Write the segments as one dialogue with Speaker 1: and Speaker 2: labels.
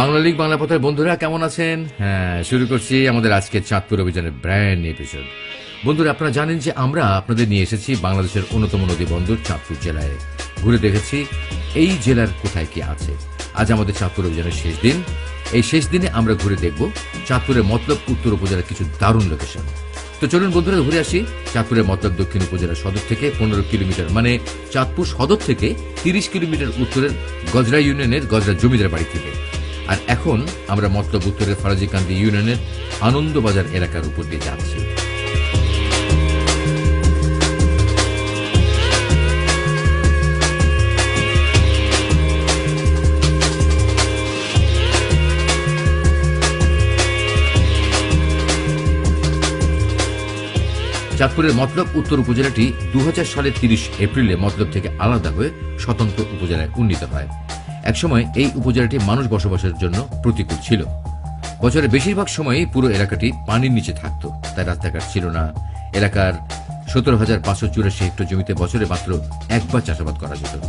Speaker 1: Bangla league Bangla পথের বন্ধুরা, কেমন আছেন? হ্যাঁ শুরু করছি আমাদের আজকের চাঁদপুর অভিযানের ব্র্যান্ড এপিসোড বন্ধুরা, আপনারা জানেন যে আমরা আপনাদের নিয়ে এসেছি বাংলাদেশের অন্যতম নদী বন্দর চাঁদপুর জেলায়। ঘুরে দেখেছি এই জেলার কোথায় কি আছে। আজ আমাদের চাঁদপুর অভিযানের শেষ দিন। এই শেষ দিনে আমরা ঘুরে দেখব চাঁদপুরের মতলব উত্তর উপজেলার কিছু দারুণ লোকেশন তো চলুন বন্ধুরা, ঘুরে আসি। চাঁদপুরের মতলব দক্ষিণ উপজেলা সদর থেকে পনেরো কিলোমিটার মানে চাঁদপুর সদর থেকে তিরিশ কিলোমিটার উত্তরের গজরা ইউনিয়নের গজরা জমিদার বাড়ি থেকে। আর এখন আমরা মতলব উত্তরের ফরাজিকান্দি ইউনিয়নের আনন্দবাজার এলাকার উপর দিয়ে যাচ্ছি। চাঁদপুরের মতলব উত্তর উপজেলাটি দু হাজার সালের তিরিশ এপ্রিলে মতলব থেকে আলাদা হয়ে স্বতন্ত্র উপজেলায় উন্নীত হয়। একসময় এই উপজেলাটি মানুষ বসবাসের জন্য প্রতিকূল ছিল। বছরের বেশিরভাগ সময়ই পুরো এলাকাটি পানির নিচে থাকত, তাই রাস্তাঘাট ছিল না। এলাকার সতেরো হাজার পাঁচশো চুরাশি হেক্টর জমিতে বছরে মাত্র একবার চাষাবাদ করা যেত।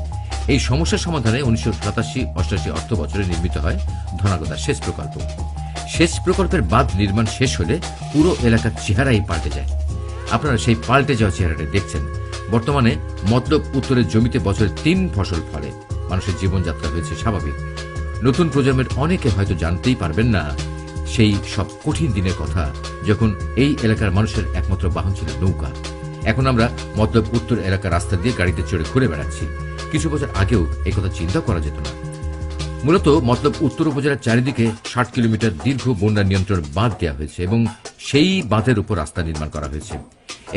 Speaker 1: এই সমস্যার সমাধানে উনিশশো সাতাশি অষ্টাশি অর্থ বছরে নির্মিত হয় ধনাগতা সেচ প্রকল্প। সেচ প্রকল্পের বাঁধ নির্মাণ শেষ হলে পুরো এলাকার চেহারাই পাল্টে যায়। আপনারা সেই পাল্টে যাওয়া চেহারাটা দেখছেন। বর্তমানে মতলব উত্তরের জমিতে বছরে তিন ফসল ফলে। মানুষের জীবনযাত্রা হয়েছে স্বাভাবিক। নতুন প্রজন্মের অনেকে হয়তো জানতেই পারবেন না, সেই সব কঠিন দিনের কথা যখন এই এলাকার মানুষের একমাত্র বাহন ছিল নৌকা। এখন আমরা মতলব উত্তর এলাকার রাস্তা দিয়ে গাড়িতে চড়ে ঘুরে বেড়াচ্ছি। কিছু বছর আগেও এই কথা চিন্তা করা যেত না। মূলত মতলব উত্তর উপজেলার চারিদিকে ষাট কিলোমিটার দীর্ঘ বন্যা নিয়ন্ত্রণ বাঁধ দেওয়া হয়েছে এবং সেই বাঁধের উপর রাস্তা নির্মাণ করা হয়েছে।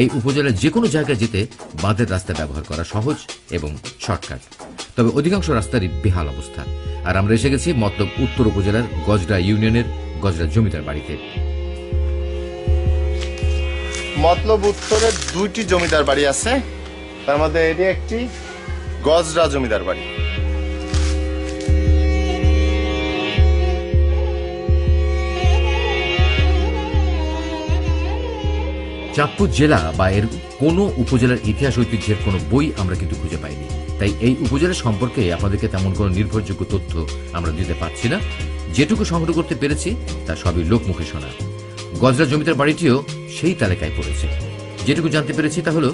Speaker 1: এই উপজেলার যে কোনো জায়গায় যেতে বাঁধের রাস্তা ব্যবহার করা সহজ এবং শর্টকাট। তবে অধিকাংশ রাস্তারই বেহাল অবস্থা। আর আমরা এসে গেছি মতলব উত্তর উপজেলার গজরা ইউনিয়নের গজরা জমিদার বাড়িতে।
Speaker 2: মতলব উত্তরে দুইটি জমিদার বাড়ি আছে। তার মধ্যে এটি একটি গজরা জমিদার বাড়ি।
Speaker 1: চাঁদপুর জেলা বা এর কোনো উপজেলার ইতিহাস ঐতিহ্যের কোনো বই আমরা কিন্তু খুঁজে পাইনি। তাই এই উপজেলা সম্পর্কে আপনাদেরকে তেমন কোনো নির্ভরযোগ্য তথ্য আমরা দিতে পারছি না। যেটুকু সংগ্রহ করতে পেরেছি, তা সবই লোকমুখে শোনা। গজরা জমিদার বাড়িটিও সেই তালিকায় পড়েছে। যেটুকু জানতে পেরেছি তা হলো,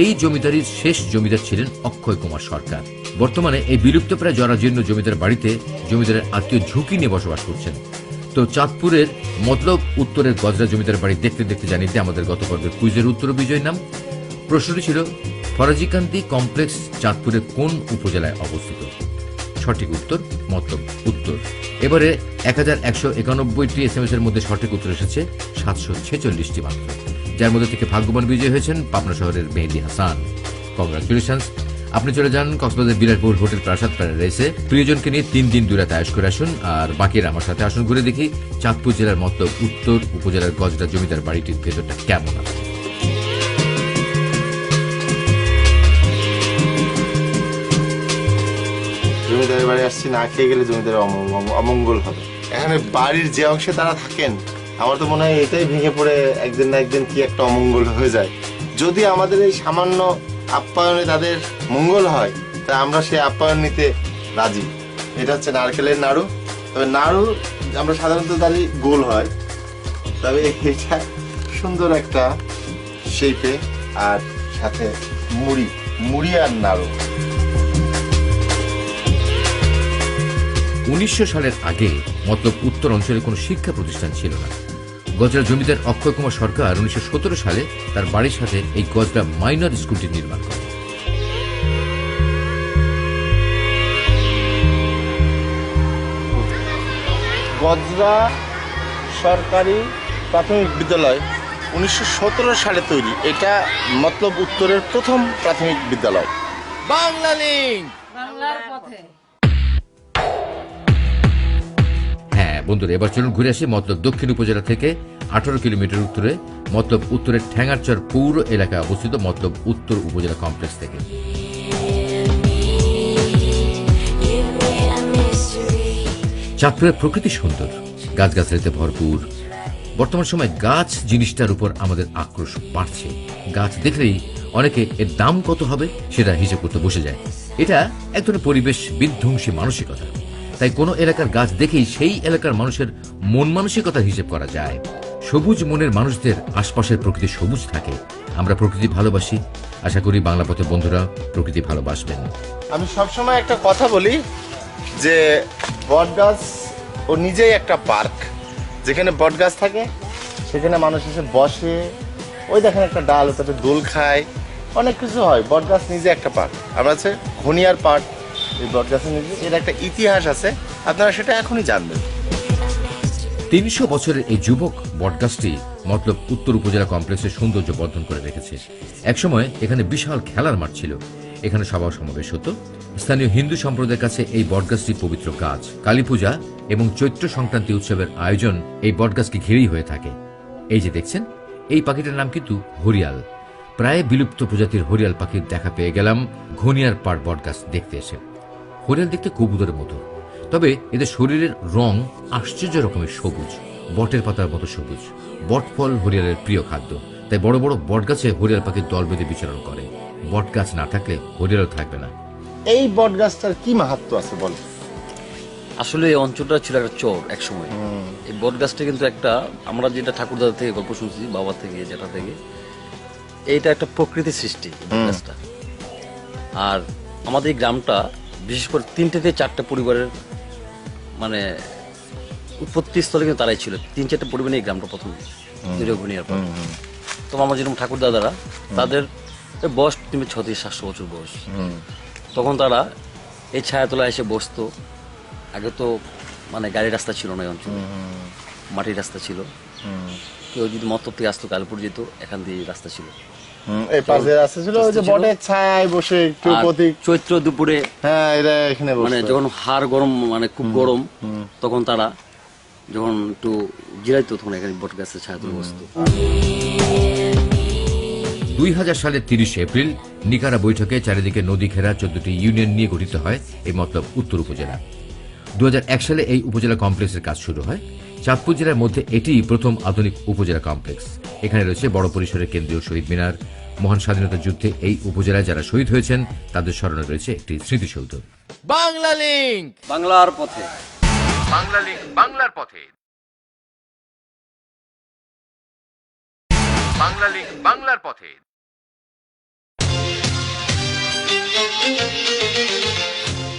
Speaker 1: এই জমিদারির শেষ জমিদার ছিলেন অক্ষয় কুমার সরকার। বর্তমানে এই বিলুপ্তপ্রায় জরাজীর্ণ জমিদার বাড়িতে জমিদারের আত্মীয় ঝুঁকি নিয়ে বসবাস করছেন। তো চাঁদপুরের মতলব উত্তরের গজরা জমিদার বাড়ি দেখতে দেখতে জানিতে আমাদের গত পর্বের কুইজের উত্তর বিজয় নাম। প্রশ্নটি ছিল ফরাজিকান্তি কমপ্লেক্স চাঁদপুরের কোন উপজেলায় অবস্থিত? সঠিক উত্তর, মতলব উত্তর। এবারে এক হাজার একশো একানব্বইটি এস এম এস এর মধ্যে সঠিক উত্তর এসেছে, সাতশো ছেচল্লিশটি মাত্র। যার মধ্যে থেকে ভাগ্যবান বিজয়ী হয়েছেন পাবনা শহরের মেহেদি হাসান। কংগ্রাচুলেশনস আপনি চলে যান কক্সবাজার বিলাসপুর হোটেল প্রাসাদ প্যারাডাইসে। প্রিয়জনকে নিয়ে তিন দিন দূরে আয়স করে আসুন। আর বাকিরা আমার সাথে আসুন ঘুরে দেখি চাঁদপুর জেলার মতলব উত্তর উপজেলার গজরা জমিদার বাড়িটির ভেতরটা কেমন আছে।
Speaker 2: জমিদারের বাড়ি আসছি, না খেয়ে গেলে জমিদারের অম- অম- অমঙ্গল হবে। এখানে বাড়ির যে অংশে তারা থাকেন, আমার তো মনে হয় এটাই ভেঙে পড়ে একদিন না একদিন কি একটা অমঙ্গল হয়ে যায়। যদি আমাদের এই সামান্য আপ্যায়নে তাদের মঙ্গল হয়, তা আমরা সেই আপ্যায়ন নিতে রাজি। এটা হচ্ছে নারকেলের নাড়ু। তবে নাড়ু আমরা সাধারণত জানি গোল হয়। তবে এটা সুন্দর একটা শেপে আর সাথে মুড়ি মুড়ি আর নাড়ু।
Speaker 1: উনিশশো সালের আগে মতলব উত্তর অঞ্চলে কোনো শিক্ষা প্রতিষ্ঠান ছিল না। গজরা জমিদার অক্ষয় কুমার সরকার উনিশশো সালে তার বাড়ির সাথে এই গজরা মাইনর স্কুলটি নির্মাণ করেন।
Speaker 2: গজরা সরকারি প্রাথমিক বিদ্যালয় উনিশশো সতেরো সালে তৈরি। এটা মতলব উত্তরের প্রথম প্রাথমিক বিদ্যালয়।
Speaker 1: বাংলা লিঙ্ক
Speaker 3: বাংলার পথে।
Speaker 1: বন্ধুরা, এবার চলুন ঘুরে আসি মতলব দক্ষিণ উপজেলা থেকে আঠারো কিলোমিটার উত্তরে। মতলব উত্তরের ঠ্যাঙ্গারচর পৌর এলাকায় অবস্থিত মতলব উত্তর উপজেলা কমপ্লেক্স থেকে। চাঁদপুরের প্রকৃতি সুন্দর, গাছগাছালিতে ভরপুর। বর্তমান সময় গাছ জিনিসটার উপর আমাদের আক্রোশ বাড়ছে। গাছ দেখলেই অনেকে এর দাম কত হবে সেটা হিসেব করতে বসে যায়। এটা এক ধরনের পরিবেশ বিধ্বংসী মানসিকতা। তাই কোনো এলাকার গাছ দেখেই সেই এলাকার মানুষের মন মানসিকতার হিসেব করা যায়। সবুজ মনের মানুষদের আশপাশের প্রকৃতি সবুজ থাকে। আমরা প্রকৃতি ভালোবাসি। আশা করি বাংলা পথে বন্ধুরা প্রকৃতি ভালোবাসবেন।
Speaker 2: আমি সবসময় একটা কথা বলি যে বটগাছ ও নিজেই একটা পার্ক। যেখানে বটগাছ থাকে, সেখানে মানুষ এসে বসে, ওই দেখেন একটা ডাল তাতে দোল খায়, অনেক কিছু হয়। বটগাছ নিজে একটা পার্ক। আমরা আছে ঘনিয়ার পার্ক। এই নিজে এর একটা ইতিহাস আছে, আপনারা সেটা এখনই জানবেন।
Speaker 1: তিনশো বছরের এই যুবক বটগাছটি মতলব উত্তর উপজেলা কমপ্লেক্সের সৌন্দর্য বর্ধন করে রেখেছে। একসময় এখানে বিশাল খেলার মাঠ ছিল। এখানে সভা সমাবেশ হতো। স্থানীয় হিন্দু সম্প্রদায়ের কাছে এই বটগাছটি পবিত্র গাছ। কালী পূজা এবং চৈত্র সংক্রান্তি উৎসবের আয়োজন এই বটগাছকে ঘিরেই হয়ে থাকে। এই যে দেখছেন, এই পাখিটার নাম কিন্তু হরিয়াল। প্রায় বিলুপ্ত প্রজাতির হরিয়াল পাখির দেখা পেয়ে গেলাম ঘনিয়ার পাড় বটগাছ দেখতে এসে। হরিয়াল দেখতে কবুতরের মতো। তবে এদের শরীরের রং আশ্চর্য রকমের সবুজ বটের পাতার মতো সবুজ। বটফল হরিয়ালের প্রিয় খাদ্য তাই বড় বড় বটগাছে হরিয়াল পাখির দল বেঁধে বিচরণ করে। বটগাছ না থাকলে হরিয়ালও থাকবে না।
Speaker 2: এই বটগাছটার কি মাহাত্ম আছে বল?
Speaker 3: আসলে এই অঞ্চলটা ছিল একটা চর এক সময় এই বট গাছটা কিন্তু একটা আমরা যেটা ঠাকুরদাদা থেকে গল্প শুনছি বাবা থেকে যেটা থেকে এইটা একটা প্রকৃতির সৃষ্টি আর আমাদের এই গ্রামটা বিশেষ করে তিনটে থেকে চারটে পরিবারের মানে উৎপত্তি স্থলে কিন্তু তারাই ছিল। তিন চারটে পরিবার এই গ্রামটা প্রথম নিরঘুনিয়ার পর তো আমার যেরকম ঠাকুর দাদারা তাদের বয়স তুমি ছ থেকে সাতশো বছর বয়স। তখন তারা এই ছায়াতলায় এসে বসতো। আগে তো মানে গাড়ি রাস্তা ছিল না এই অঞ্চলে। মাটির রাস্তা ছিল। কেউ যদি মতলব থেকে আসতো কালপুর যেত এখান দিয়ে রাস্তা ছিল।
Speaker 2: এই পাশে রাস্তা ছিল ওই যে বটের ছায়ায় বসে একটু প্রতীক।
Speaker 3: চৈত্র দুপুরে
Speaker 2: হ্যাঁ এরা এখানে
Speaker 3: মানে যখন হাড় গরম মানে খুব গরম তখন তারা যখন একটু জিরাইতো তখন এখানে বট গাছের বসতো।
Speaker 1: দুই হাজার সালের তিরিশে এপ্রিল নিকারা বৈঠকে চারিদিকে নদী ঘেরা চোদ্দটি ইউনিয়ন নিয়ে গঠিত হয় এই মতলব উত্তর উপজেলা। দুই হাজার এক সালে এই উপজেলা কমপ্লেক্সের কাজ শুরু হয়। চাঁদপুর জেলার মধ্যে এটি প্রথম আধুনিক উপজেলা কমপ্লেক্স। এখানে রয়েছে বড় পরিসরের কেন্দ্রীয় শহীদ মিনার। মহান স্বাধীনতা যুদ্ধে এই উপজেলায় যারা শহীদ হয়েছেন তাদের স্মরণে রয়েছে একটি স্মৃতিসৌধ। বাংলা লিঙ্ক
Speaker 3: বাংলার পথে।
Speaker 1: বাংলা লিঙ্ক বাংলার পথে। বাংলা লিঙ্ক বাংলার পথে।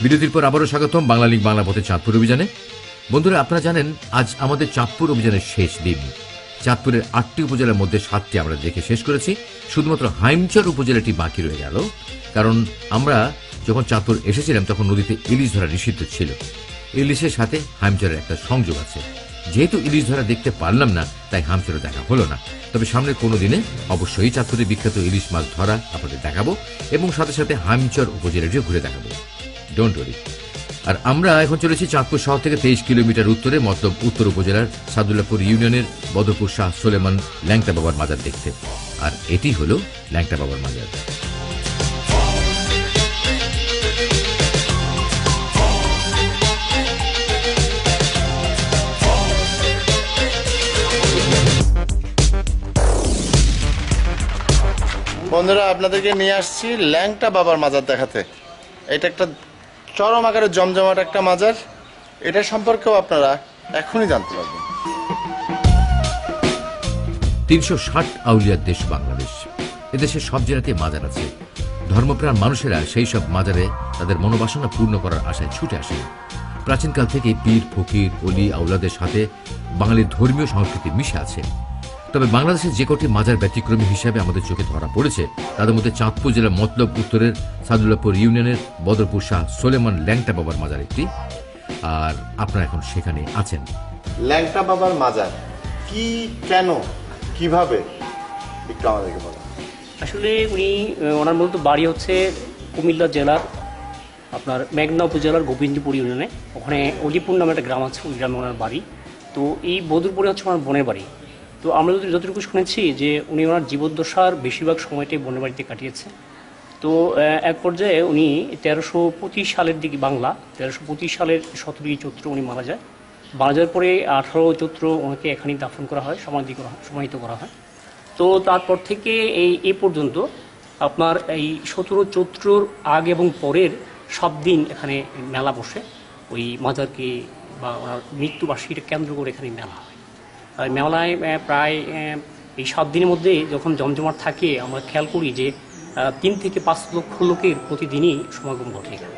Speaker 1: বিরতির পর আবারও স্বাগতম বাংলা লিঙ্ক বাংলা পথে চাঁদপুর অভিযানে। বন্ধুরা, আপনারা জানেন, আজ আমাদের চাঁদপুর অভিযানের শেষ দিন। চাঁদপুরের আটটি উপজেলার মধ্যে সাতটি আমরা দেখে শেষ করেছি। শুধুমাত্র হাইমচর উপজেলাটি বাকি রয়ে গেল। কারণ আমরা যখন চাঁদপুর এসেছিলাম, তখন নদীতে ইলিশ ধরা নিষিদ্ধ ছিল। ইলিশের সাথে হাইমচরের একটা সংযোগ আছে। যেহেতু ইলিশ ধরা দেখতে পারলাম না, তাই হামচরে দেখা হলো না। তবে সামনের কোনো দিনে অবশ্যই চাঁদপুরের বিখ্যাত ইলিশ মাছ ধরা আপনাদের দেখাবো এবং সাথে সাথে হামচর উপজেলাটিও ঘুরে দেখাবো। ডোন্ট ওয়ারি আর আমরা এখন চলেছি চাঁদপুর শহর থেকে তেইশ কিলোমিটার উত্তরে মতলব উত্তর উপজেলার সাদুল্লাপুর ইউনিয়নের বদরপুর শাহ সোলেমান ল্যাংটা বাবার মাজার দেখতে। আর এটি হলো ল্যাংটা বাবার মাজার।
Speaker 2: বন্ধুরা, আপনাদেরকে নিয়ে আসছি ল্যাংটা বাবার মাজার দেখাতে। এটা একটা চরম আকারের জমজমাট একটা মাজার, এটা সম্পর্কেও আপনারা এখনই জানতে পারবেন।
Speaker 1: তিনশো ষাট আউলিয়ার দেশ বাংলাদেশ। এদেশে সব জেলাতে মাজার আছে। ধর্মপ্রাণ মানুষেরা সেই সব মাজারে তাদের মনোবাসনা পূর্ণ করার আশায় ছুটে আসে। প্রাচীনকাল থেকে পীর, ফকির, অলি, আউলাদের সাথে বাঙালির ধর্মীয় সংস্কৃতি মিশে আছে। তবে বাংলাদেশের যে কটি মাজার ব্যতিক্রমী হিসাবে আমাদের চোখে ধরা পড়েছে তাদের মধ্যে চাঁদপুর জেলার মতলব উত্তরের সাদুল্লাপুর ইউনিয়নের বদরপুর শাহ সোলেমান ল্যাংটা বাবার মাজার একটি। আর আপনারা এখন সেখানে আছেন।
Speaker 2: ল্যাংটা বাবার মাজার কি কেন কীভাবে? একটু আমাদেরকে বলেন।
Speaker 4: আসলে উনি ওনার মূলত বাড়ি হচ্ছে কুমিল্লা জেলার আপনার মেঘনা উপজেলার গোবিন্দপুর ইউনিয়নে। ওখানে অলিপুর নামে একটা গ্রাম আছে ওই গ্রামে ওনার বাড়ি। তো এই বদরপুরে হচ্ছে ওনার বোনের বাড়ি। তো আমরা যদি যতটুকু শুনেছি যে উনি ওনার জীবদ্দশার বেশিরভাগ সময়টাই বনের বাড়িতে কাটিয়েছে। তো এক পর্যায়ে উনি তেরোশো পঁচিশ সালের দিকে বাংলা, তেরোশো পঁচিশ সালের সতেরোই চৈত্র উনি মারা যায়। মারা যাওয়ার পরে আঠারো চৈত্র ওনাকে এখানেই দাফন করা হয়, সমাধি করা সমাহিত করা হয়। তো তারপর থেকে এই, এ পর্যন্ত আপনার এই সতেরো চৈত্রর আগ এবং পরের সব দিন এখানে মেলা বসে। ওই মাজারকে বা ওনার মৃত্যুবার্ষিকীটা কেন্দ্র করে এখানে মেলা হয়। মেলায় প্রায় এই সাত দিনের মধ্যে যখন জমজমাট থাকে আমরা খেয়াল করি যে তিন থেকে পাঁচ লক্ষ লোকের প্রতিদিনই সমাগম ঘটে। এখানে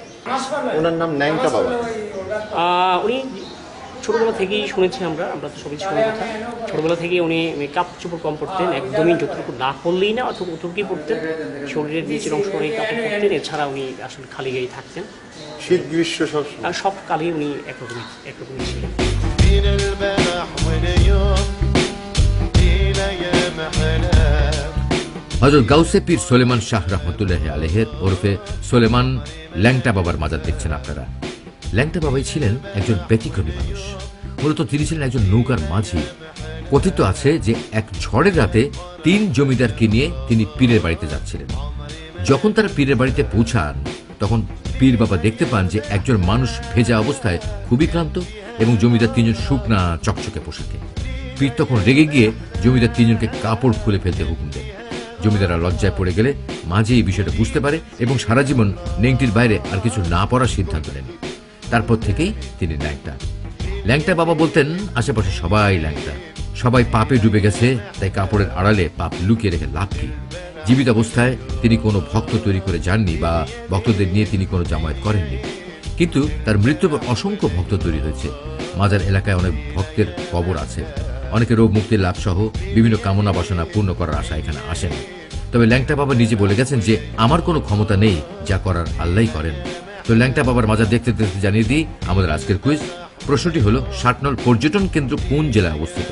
Speaker 2: ওনার নাম ন্যাংটা বাবা।
Speaker 4: উনি ছোটবেলা থেকেই শুনেছি আমরা আমরা তো সবাই শুনে কথা। ছোটবেলা থেকেই উনি কাপড় চোপড় কম পড়তেন একদমই যতটুকু না করলেই না অথবা অতটুকুই পড়তেন শরীরের নিচের অংশ অনেক কাপড় পরতেন এছাড়া উনি আসলে খালি গায়ে থাকতেন।
Speaker 2: শীত গ্রীষ্ম সব
Speaker 4: সব কালেই উনি একরকমই একরকমই ছিলেন।
Speaker 5: بين البلح واليوم إلى يا محلاك
Speaker 1: হজরত গাউসে পীর সোলেমান শাহ রহমতুল্লাহ আলহের ওরফে সোলেমান ল্যাংটা বাবার মাজার দেখছেন আপনারা ল্যাংটা বাবাই ছিলেন একজন ব্যতিক্রমী মানুষ মূলত তিনি ছিলেন একজন নৌকার মাঝি কথিত আছে যে এক ঝড়ের রাতে তিন জমিদারকে নিয়ে তিনি পীরের বাড়িতে যাচ্ছিলেন যখন তারা পীরের বাড়িতে পৌঁছান তখন পীর বাবা দেখতে পান যে একজন মানুষ ভেজা অবস্থায় খুবই ক্লান্ত এবং জমিদার তিনজন শুকনা চকচকে পোশাকে। পীর তখন রেগে গিয়ে জমিদার তিনজনকে কাপড় খুলে ফেলতে হুকুম দেন। জমিদাররা লজ্জায় পড়ে গেলে মাঝে এই বিষয়টা বুঝতে পারে এবং সারা জীবন নেংটির বাইরে আর কিছু না পড়ার সিদ্ধান্ত নেন। তারপর থেকেই তিনি ল্যাংটা। ল্যাংটা বাবা বলতেন, আশেপাশে সবাই ল্যাংটা। সবাই পাপে ডুবে গেছে, তাই কাপড়ের আড়ালে পাপ লুকিয়ে রেখে লাভ কি? জীবিত অবস্থায় তিনি কোনো ভক্ত তৈরি করে যাননি বা ভক্তদের নিয়ে তিনি কোনো জামায়াত করেননি। কিন্তু তার মৃত্যুর পর অসংখ্য ভক্ত তৈরি হয়েছে। মাজার এলাকায় অনেক ভক্তের কবর আছে। অনেকে রোগ মুক্তির লাভ সহ বিভিন্ন কামনা বাসনা পূর্ণ করার আশা এখানে আসেন। তবে ল্যাংটা বাবা নিজে বলে গেছেন যে, আমার কোনো ক্ষমতা নেই যা করার আল্লাহই করেন। তো ল্যাংটা বাবার মাজার দেখতে দেখতে জানিয়ে দিই, আমাদের আজকের কুইজ। প্রশ্নটি হলো ষাটনল পর্যটন কেন্দ্র কোন জেলায় অবস্থিত?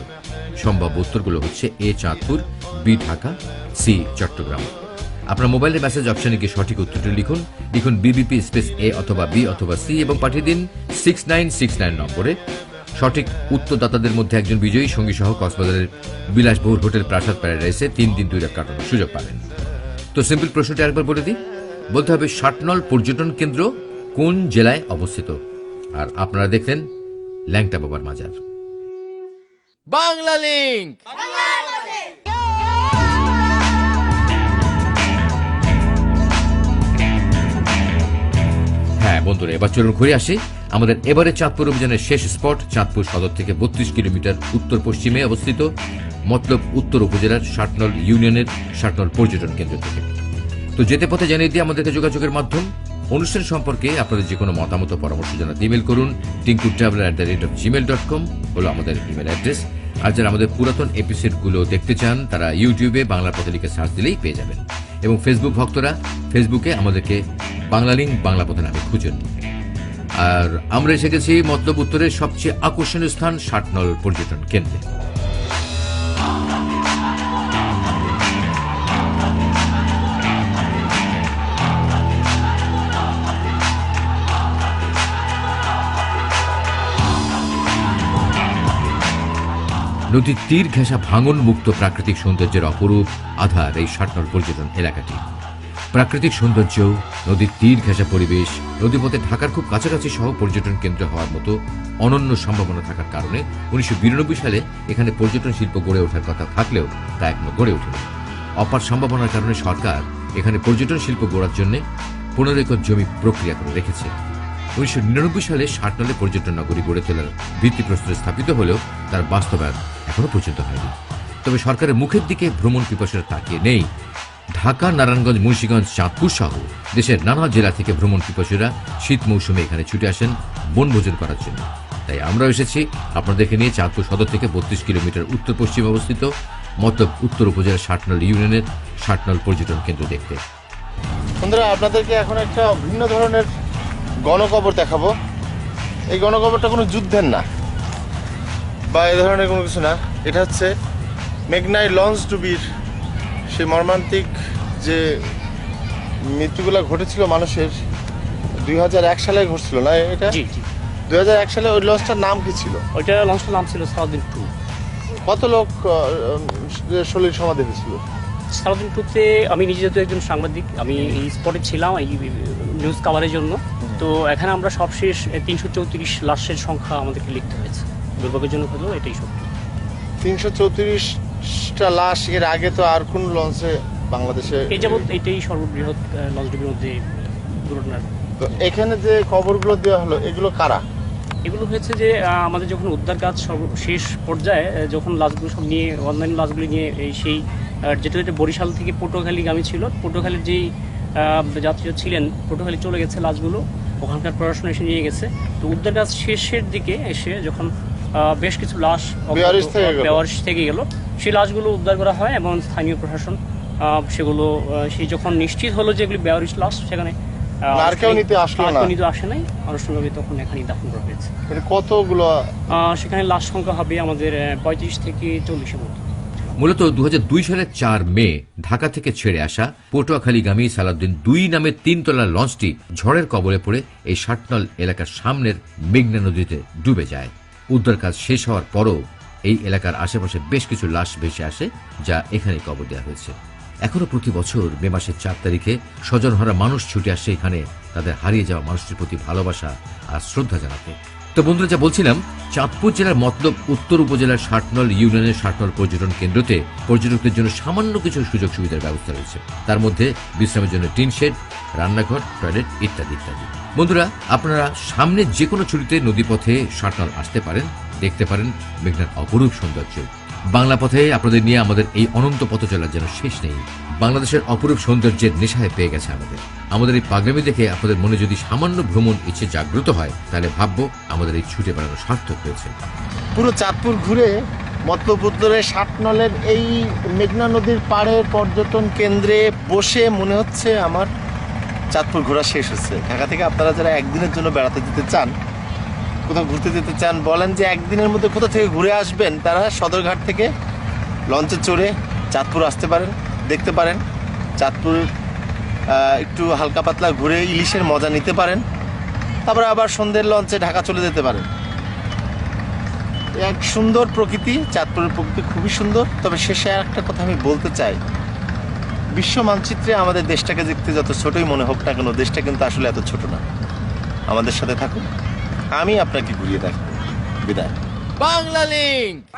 Speaker 1: সম্ভাব্য উত্তরগুলো হচ্ছে A Chandpur, B Dhaka, C Chittagong. আপনার মোবাইলের মেসেজ অপশনে গিয়ে সঠিক উত্তরটি লিখুন। লিখুন বিবিপি স্পেস এ অথবা বি অথবা সি এবং পাঠিয়ে দিন সিক্স নাইন সিক্স নাইন নম্বরে। সঠিক উত্তরদাতাদের মধ্যে একজন বিজয়ী সঙ্গী সহ কক্সবাজারের বিলাসবহুল হোটেল প্রাসাদ প্যারাডাইসে তিন দিন দুই রাত কাটানোর সুযোগ পাবেন। তো সিম্পল প্রশ্নটি আরেকবার বলে দিই। বলতে হবে ষাটনল পর্যটন কেন্দ্র কোন জেলায় অবস্থিত? আর আপনারা দেখলেন ল্যাংটা বাবার মাজার।
Speaker 6: বাংলা লিঙ্ক
Speaker 1: বন্ধুরা, এবার চলুন ঘুরে আসি। আমাদের এবারে চাঁদপুর অভিযানের শেষ স্পট, চাঁদপুর সদর থেকে বত্রিশ কিলোমিটার উত্তর পশ্চিমে অবস্থিত, মতলব উত্তর উপজেলার ষাটনল ইউনিয়নের ষাটনল পর্যটন কেন্দ্র থেকে। তো যেতে পথে জানিয়ে দিয়ে আমাদেরকে যোগাযোগের মাধ্যম। অনুষ্ঠান সম্পর্কে আপনাদের যে কোনো মতামত পরামর্শ জানাতে ইমেল করুন Tinku traveller at the rate of Gmail dot com হলো আমাদের ইমেল অ্যাড্রেস আর যারা আমাদের পুরাতন এপিসোডগুলো দেখতে চান, তারা ইউটিউবে বাংলা পথে লিখে সার্চ দিলেই পেয়ে যাবেন। এবং ফেসবুক ভক্তরা ফেসবুকে আমাদেরকে বাংলা লিঙ্ক বাংলা পথে নামে খুঁজুন। আর আমরা এসে গেছি মতলব উত্তরের সবচেয়ে আকর্ষণীয় স্থান ষাটনল পর্যটন কেন্দ্রে। নদীর তীর ঘেঁষা ভাঙন মুক্ত প্রাকৃতিক সৌন্দর্যের অপরূপ আধার এই ষাটনল পর্যটন এলাকাটি। প্রাকৃতিক সৌন্দর্য নদীর তীর ঘেঁষা পরিবেশ, নদীপথে ঢাকার খুব কাছাকাছি সহ পর্যটন কেন্দ্র হওয়ার মতো অনন্য সম্ভাবনা থাকার কারণে উনিশশো বিরানব্বই সালে এখানে পর্যটন শিল্প গড়ে ওঠার কথা থাকলেও তা এখনও গড়ে ওঠেনি। অপার সম্ভাবনার কারণে সরকার এখানে পর্যটন শিল্প গড়ার জন্য পনেরো একর জমি প্রক্রিয়া করে রেখেছে। উনিশশো নিরানব্বই সালে ষাটনলে পর্যটন নগরী গড়ে তোলার ভিত্তিপ্রস্তর স্থাপিত হলেও তার বাস্তবায়ন এখনও পর্যন্ত হয়নি। তবে সরকারের মুখের দিকে ভ্রমণ পিপাসের তাকিয়ে নেই। ঢাকা, নারায়ণগঞ্জ, মুন্সিগঞ্জ, চাঁদপুর সহ দেশের নানা জেলা থেকে ভ্রমণ পিপাসীরা শীত মৌসুমে এখানে ছুটে আসেন বনভোজন করার জন্য। তাই আমরাও এসেছি। আপনাদেরকে নিয়ে চাঁদপুর সদর থেকে বত্রিশ কিলোমিটার উত্তর পশ্চিম অবস্থিত মতলব উত্তর উপজেলার ষাটনল ইউনিয়নের ষাটনল পর্যটন কেন্দ্র দেখতে।
Speaker 2: বন্ধুরা, আপনাদেরকে এখন একটা ভিন্ন ধরনের গণকবর দেখাবো। এই গণকবরটা কোনো যুদ্ধের না। বা এ ধরনের কোনো কিছু না। এটা হচ্ছে মেঘনাই লঞ্চ ডুবির সেই মর্মান্তিক যে মৃত্যুগুলো ঘটেছিল মানুষের দুই হাজার এক সালে ঘটছিল না এটা?
Speaker 4: জি জি।
Speaker 2: দু হাজার এক সালে ওই লঞ্চটার নাম কি ছিল?
Speaker 4: ওইটা লঞ্চটার নাম ছিল সারাদিন টু।
Speaker 2: কত লোক শরীর সমাধি হয়েছিল?
Speaker 4: সারাদিন টুতে আমি নিজে যেহেতু একজন সাংবাদিক আমি এই স্পটে ছিলাম এই নিউজ কাভারের জন্য। তো এখানে আমরা সবশেষ তিনশো চৌত্রিশ লাশের সংখ্যা আমাদেরকে লিখতে হয়েছে। দুর্ভাগ্যজনক হলেও এটাই সত্য।
Speaker 2: তিনশো চৌত্রিশটা লাশ এর আগে তো আর কোন লঞ্চে বাংলাদেশে
Speaker 4: এই যাবৎ এটাই সর্ববৃহৎ লঞ্চ ডিবির মধ্যে দুর্ঘটনার।
Speaker 2: তো এখানে যে কবরগুলো দেওয়া হলো এগুলো কারা?
Speaker 4: এগুলো হয়েছে যে আমাদের যখন উদ্ধার কাজ শেষ পর্যায়ে যখন লাশগুলো সব নিয়ে অনলাইন লাশগুলো নিয়ে এই সেই যেটা যেটা বরিশাল থেকে পটুয়াখালীগামী ছিল পটুয়াখালীর যেই যাত্রীরা ছিলেন পটুয়াখালী চলে গেছে লাশগুলো ওখানকার প্রশাসন এসে নিয়ে গেছে। তো উদ্ধার কাজ শেষের দিকে এসে যখন বেশ কিছু লাশ
Speaker 2: বেয়ারিশ থেকে গেল।
Speaker 4: বেওয়ারিশ থেকে গেল। সেই লাশগুলো উদ্ধার করা হয় এবং স্থানীয় প্রশাসন আহ, সেগুলো সেই যখন নিশ্চিত হলো যে এগুলি বেওয়ারিশ লাশ সেখানে আহ,
Speaker 2: আর কেউ নিতে আসলো না।
Speaker 4: নিতে আসে নাই। আনুষ্ঠানিকভাবে তখন এখানেই দাফন করা হয়েছে।
Speaker 2: কতগুলো
Speaker 4: আহ, সেখানে লাশ সংখ্যা হবে আমাদের পঁয়ত্রিশ থেকে চল্লিশের মতো।
Speaker 1: মূলত দু হাজার দুই সালের চার মে ঢাকা থেকে ছেড়ে আসা পটুয়াখালীগামী সালাউদ্দিন দুই নামের তিনতলা লঞ্চটি ঝড়ের কবলে পড়ে এই ষাটনল এলাকার সামনের মেঘনা নদীতে ডুবে যায়। উদ্ধার কাজ শেষ হওয়ার পরও এই এলাকার আশেপাশে বেশ কিছু লাশ ভেসে আসে, যা এখানে কবর দেওয়া হয়েছে। এখনও প্রতি বছর মে মাসের চার তারিখে স্বজনহারা মানুষ ছুটে আসে এখানে। তাদের হারিয়ে যাওয়া মানুষটির প্রতি ভালোবাসা আর শ্রদ্ধা জানাতে। তো বন্ধুরা যা বলছিলাম, চাঁদপুর জেলার মতলব উত্তর উপজেলার ষাটনল ইউনিয়নের ষাটনল পর্যটন কেন্দ্রতে পর্যটকদের জন্য সামান্য কিছু সুযোগ সুবিধার ব্যবস্থা রয়েছে। তার মধ্যে বিশ্রামের জন্য টিন শেড, রান্নাঘর, টয়লেট ইত্যাদি ইত্যাদি। বন্ধুরা, আপনারা সামনে যে কোনো ছুটিতে নদীপথে ষাটনল আসতে পারেন, দেখতে পারেন মেঘনার অপরূপ সৌন্দর্য। বাংলা পথে আপনাদের নিয়ে আমাদের এই অনন্ত পথ চলার যেন শেষ নেই, বাংলাদেশের অপরূপ সৌন্দর্যের নেশায় পেয়ে গেছে আমাদের। আমাদের এই পাগলামি দেখে আপনাদের মনে যদি সামান্য ভ্রমণ ইচ্ছে জাগ্রত হয়, তাহলে ভাববো আমাদের এই ছুটে বেড়ানো সার্থক হয়েছে।
Speaker 2: পুরো চাঁদপুর ঘুরে মতলব সাতনলের এই মেঘনা নদীর পাড়ের পর্যটন কেন্দ্রে বসে মনে হচ্ছে আমার চাঁদপুর ঘোরা শেষ হচ্ছে। ঢাকা থেকে আপনারা যারা একদিনের জন্য বেড়াতে যেতে চান কোথাও ঘুরতে যেতে চান, বলেন যে একদিনের মধ্যে কোথা থেকে ঘুরে আসবেন, তারা সদরঘাট থেকে লঞ্চে চড়ে চাঁদপুর আসতে পারেন, দেখতে পারেন। চাঁদপুর একটু হালকা পাতলা ঘুরে ইলিশের মজা নিতে পারেন। তারপরে আবার সন্ধ্যের লঞ্চে ঢাকা চলে যেতে পারেন। এক সুন্দর প্রকৃতি, চাঁদপুরের প্রকৃতি খুবই সুন্দর। তবে শেষে আর একটা কথা আমি বলতে চাই। বিশ্ব মানচিত্রে আমাদের দেশটাকে দেখতে যত ছোটই মনে হোক না কেন, দেশটা কিন্তু আসলে এত ছোট না। আমাদের সাথে থাকুন। আমি আপনাকে ঘুরিয়ে দেখাবো। বিদায়।
Speaker 1: বাংলা লিঙ্ক